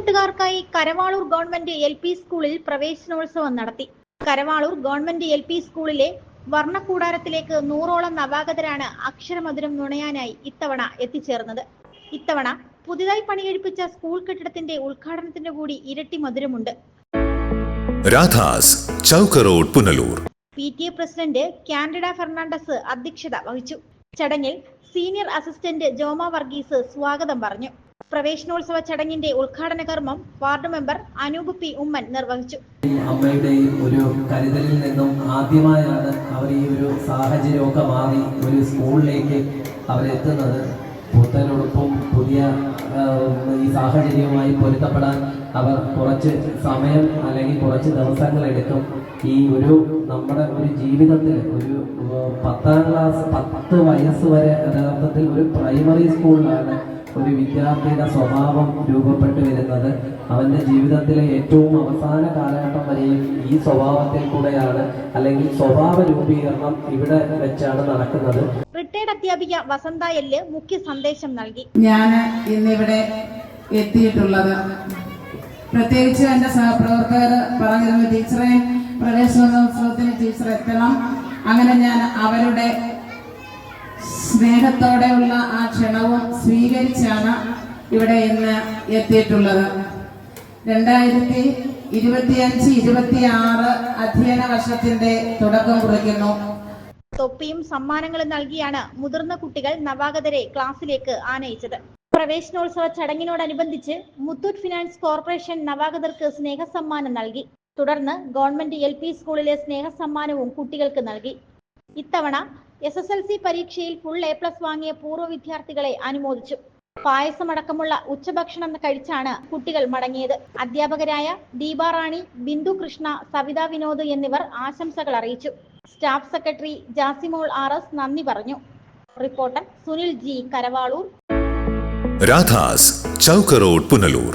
കൂട്ടുകാർക്കായി Karavalur government L P സ്കൂളിൽ പ്രവേശനോത്സവം നടത്തി. കരവാളൂർ ഗവൺമെന്റ് എൽ പി സ്കൂളിലെ വർണക്കൂടാരത്തിലേക്ക് നൂറോളം നവാഗതരാണ് അക്ഷരമധുരം നുണയാനായി ഇത്തവണ എത്തിച്ചേർന്നത്. ഇത്തവണ പുതിയതായി പണികഴിപ്പിച്ച സ്കൂൾ കെട്ടിടത്തിന്റെ ഉദ്ഘാടനത്തിന്റെ കൂടി ഇരട്ടി മധുരമുണ്ട്. Radhas Chowk road Punalur. P T A president Candida Fernandes അധ്യക്ഷത വഹിച്ചു. ചടങ്ങിൽ സീനിയർ അസിസ്റ്റന്റ് ജോമ വർഗീസ് സ്വാഗതം പറഞ്ഞു. പ്രവേശനോത്സവ ചടങ്ങിന്റെ ഉദ്ഘാടന കർമ്മം ward member Anoop P Oommen നിർവഹിച്ചു. അമ്മയുടെ ഒരു കരുതലിൽ നിന്നും ആദ്യമായാണ് അവർ ഈ ഒരു സാഹചര്യമൊക്കെ മാറി ഒരു സ്കൂളിലേക്ക് അവരെത്തുന്നത് പുത്തനോടൊപ്പം പുതിയ ഈ സാഹചര്യവുമായി പൊരുത്തപ്പെടാൻ അവർ കുറച്ച് സമയം അല്ലെങ്കിൽ കുറച്ച് ദിവസങ്ങൾ എടുക്കും. ഈ ഒരു നമ്മുടെ ഒരു ജീവിതത്തിൽ ഒരു പത്താം ക്ലാസ് പത്ത് വയസ്സ് വരെ യഥാർത്ഥത്തിൽ ഒരു പ്രൈമറി സ്കൂളിലാണ് ഒരു വിദ്യാർത്ഥിയുടെ സ്വഭാവം രൂപപ്പെട്ടു വരുന്നത് അവന്റെ ജീവിതത്തിലെ ഏറ്റവും അവസാന കാലഘട്ടം വരെയും ഈ സ്വഭാവത്തിൽ കൂടെയാണ് അല്ലെങ്കിൽ സ്വഭാവ രൂപീകരണം ഇവിടെ വെച്ചാണ് നടക്കുന്നത്. റിട്ടയർഡ് അധ്യാപിക വസന്ത എല്ല് മുഖ്യ സന്ദേശം നൽകി. ഞാൻ ഇന്നിവിടെ എത്തിയിട്ടുള്ളത് പ്രത്യേകിച്ച് എന്റെ സഹപ്രവർത്തകർ പറഞ്ഞിരുന്നു ടീച്ചറെ പ്രവേശനോത്സവത്തിന് ടീച്ചർ എത്തണം. അങ്ങനെ ഞാൻ അവരുടെ സ്നേഹത്തോടെയുള്ള ആ ക്ഷണവും സ്വീകരിച്ചാണ് ഇവിടെ ഇന്ന് എത്തിയിട്ടുള്ളത്. രണ്ടായിരത്തി ഇരുപത്തിയഞ്ച് ഇരുപത്തി ആറ് അധ്യയന വർഷത്തിന്റെ തുടക്കം കുറിക്കുന്നു. തൊപ്പിയും സമ്മാനങ്ങളും നൽകിയാണ് മുതിർന്ന കുട്ടികൾ നവാഗതരെ ക്ലാസ്സിലേക്ക് ആനയിച്ചത്. പ്രവേശനോത്സവ ചടങ്ങിനോടനുബന്ധിച്ച് മുത്തൂറ്റ് ഫിനാൻസ് കോർപ്പറേഷൻ നവാഗതർക്ക് സ്നേഹസമ്മാനം നൽകി. തുടർന്ന് ഗവൺമെന്റ് എൽ സ്കൂളിലെ സ്നേഹസമ്മാനവും കുട്ടികൾക്ക് നൽകി. ഇത്തവണ എസ് എസ് എൽ സി പരീക്ഷയിൽ ഫുൾ എ പ്ലസ് വാങ്ങിയ പൂർവ വിദ്യാർത്ഥികളെ അനുമോദിച്ചു. പായസമടക്കമുള്ള ഉച്ചഭക്ഷണം കഴിച്ചാണ് കുട്ടികൾ മടങ്ങിയത്. അധ്യാപകരായ ദീപാറാണി ബിന്ദു കൃഷ്ണ സവിത വിനോദ് എന്നിവർ ആശംസകൾ അറിയിച്ചു. Staff secretary Jasimol R S നന്ദി പറഞ്ഞു. Reporter Sunil G Karavaloor. Radhas ചൗക്കറോഡ് Punalur.